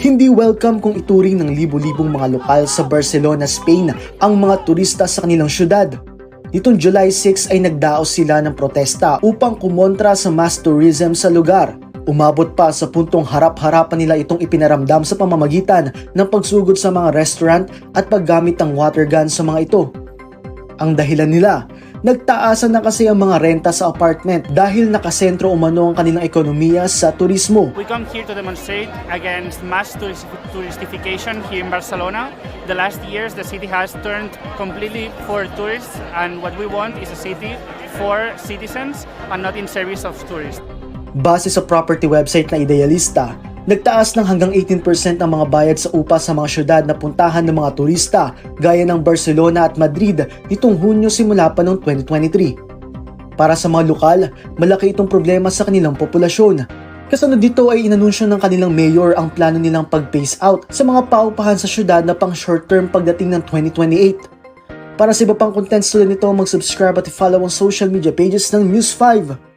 Hindi welcome kung ituring ng libo-libong mga lokal sa Barcelona, Spain ang mga turista sa kanilang syudad. Nitong July 6 ay nagdaos sila ng protesta upang kumontra sa mass tourism sa lugar. Umabot pa sa puntong harap-harapan nila itong ipinaramdam sa pamamagitan ng pagsugod sa mga restaurant at paggamit ng water gun sa mga ito. Ang dahilan nila, nagtaasan na kasi ang mga renta sa apartment dahil nakasentro umano ang kanilang ekonomiya sa turismo. We come here to demonstrate against mass tourist- touristification here in Barcelona. The last years, the city has turned completely for tourists, and what we want is a city for citizens and not in service of tourists. Base sa property website na Idealista, nagtaas ng hanggang 18% ang mga bayad sa upa sa mga syudad na puntahan ng mga turista gaya ng Barcelona at Madrid nitong Hunyo simula pa noong 2023. Para sa mga lokal, malaki itong problema sa kanilang populasyon. Kasunod dito ay inanunsyo ng kanilang mayor ang plano nilang pag-phase out sa mga paupahan sa syudad na pang short-term pagdating ng 2028. Para sa iba pang contents tulad nito, mag-subscribe at i-follow ang social media pages ng News 5.